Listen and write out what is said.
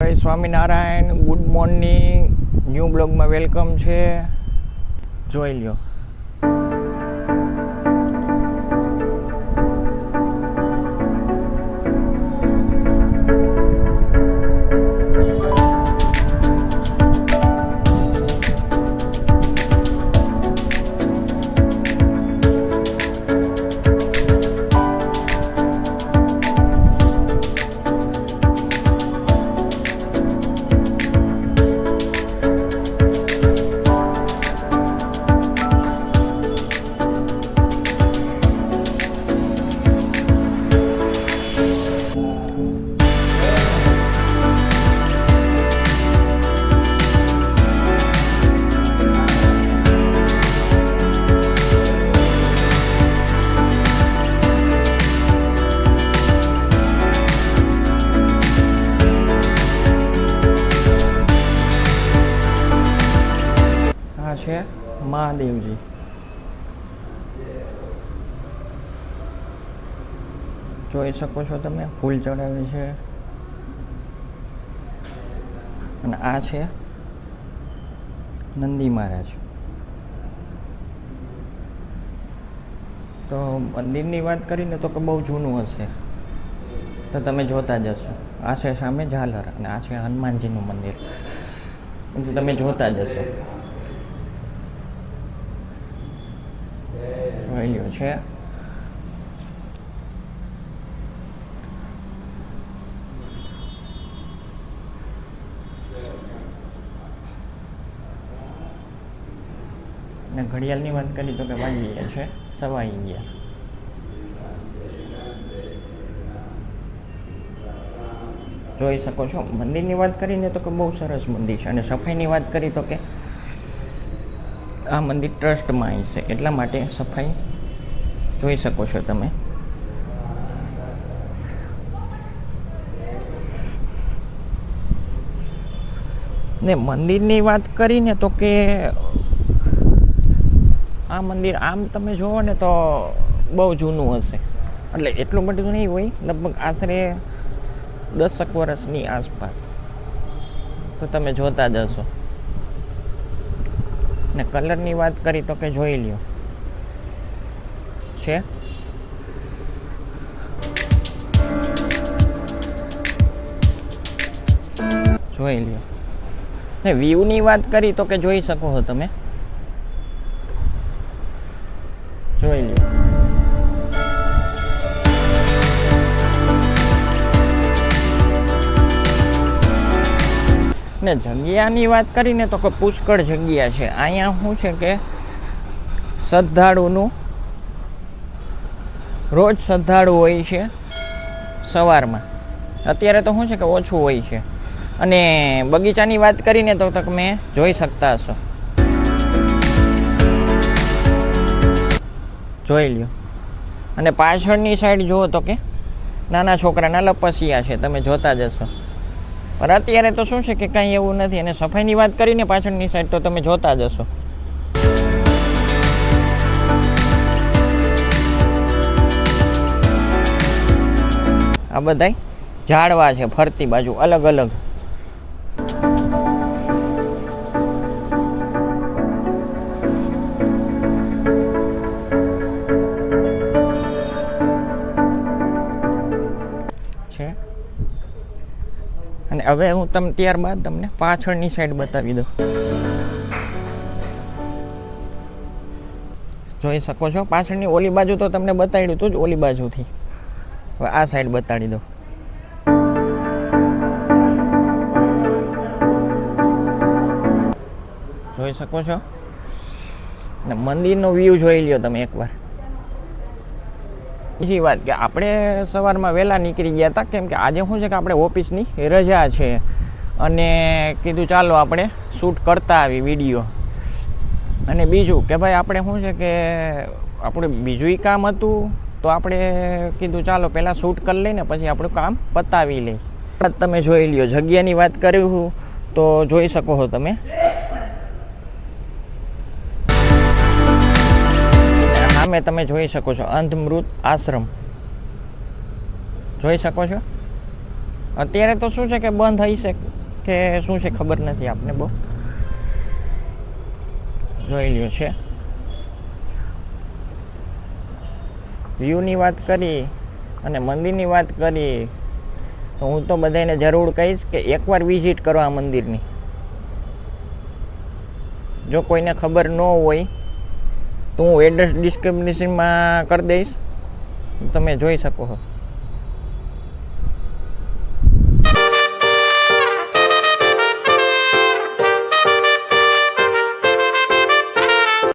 જય Swaminarayan good morning new બ્લોગમાં welcome છે. જોઈ લ્યો. છે મહાદેવજી. જોઈ શકો છો તમે, ફૂલ ચડાવે છે. અને આ છે નંદી મહારાજ. તો મંદિરની વાત કરીને તો કે બહુ જૂનું હશે. તો તમે જોતા જશો. આ છે સામે ઝાલર અને આ છે હનુમાનજીનું મંદિર. તમે જોતા જશો. અને ઘડિયાળની જોઈ શકો છો, મંદિરની વાત કરીને તો કે બહુ સરસ મંદિર છે અને સફાઈની વાત કરી તો કે આ મંદિર ટ્રસ્ટમાં આવી છે. એટલા માટે સફાઈ જોઈ શકો છો તમે. ને મંદિરની વાત કરીને તો કે આ મંદિર આમ તમે જુઓ ને તો બહુ જૂનું હશે. એટલે એટલું બધું નહીં હોય, લગભગ આશરે દસક વર્ષની આસપાસ. તો તમે જોતા જ હશો. ને કલરની વાત કરી તો કે જોઈ લ્યો. છે. જોઈ લ્યો. ને વ્યૂની વાત કરી તો કે જોઈ શકો છો તમે. જોઈ લ્યો. ને જગ્યાની વાત કરીને તો કે પુષ્કળ જગ્યા છે. અહીંયા શું છે કે શ્રદ્ધાળુનું રોજ શ્રદ્ધાળુ હોય છે સવારમાં. અત્યારે તો શું છે કે ઓછું હોય છે. અને બગીચાની વાત કરીને તો તમે જોઈ શકતા હશો. જોઈ લ્યો. અને પાછળની સાઈડ જુઓ તો કે નાના છોકરાના લપસિયા છે, તમે જોતા જશો પણ અત્યારે તો શું છે કે કાંઈ એવું નથી. અને સફાઈની વાત કરીને પાછળની સાઈડ તો તમે જોતા જ આ બધાય ઝાડવા છે, ફરતી બાજુ, અલગ અલગ. છે. અને હવે હું તમ, ત્યારબાદ તમને પાછળની સાઈડ બતાવી દઉં. જોઈ શકો છો, પાછળની ઓલી બાજુ તો તમને બતાવ્યું હતું જ ઓલી બાજુથી. હવે આ સાઈડ બતાડી દઉં જોઈ શકો છો? અને મંદિરનો વ્યૂ જોઈ લ્યો તમે એકવાર. બીજી વાત કે આપણે સવારમાં વહેલા નીકળી ગયા હતા, કેમ કે આજે શું છે કે આપણે ઓફિસની રજા છે. અને કીધું ચાલો આપણે શૂટ કરતા આવી વીડિયો અને બીજું કે ભાઈ આપણે શું છે કે, આપણે બીજું કામ હતું તો આપણે કીધું ચાલો પહેલાં શૂટ કરી લઈને પછી આપણું કામ પતાવી લઈ તમે જોઈ લ્યો, જગ્યાની વાત કર્યું તો જોઈ શકો છો તમે. સામે તમે જોઈ શકો છો અંધમૃત આશ્રમ. જોઈ શકો છો? અત્યારે તો શું છે કે બંધ હશે કે શું છે ખબર નથી આપને બહુ. જોઈ લ્યો છે. વ્યૂની વાત કરી અને મંદિરની વાત કરી, તો હું તો બધાને જરૂર કહીશ કે એકવાર વિઝિટ કરો આ મંદિરની. જો કોઈને ખબર ન હોય, તો હું એડ્રેસ ડિસ્ક્રિપ્શનમાં કરી દઈશ. તમે જોઈ શકો છો.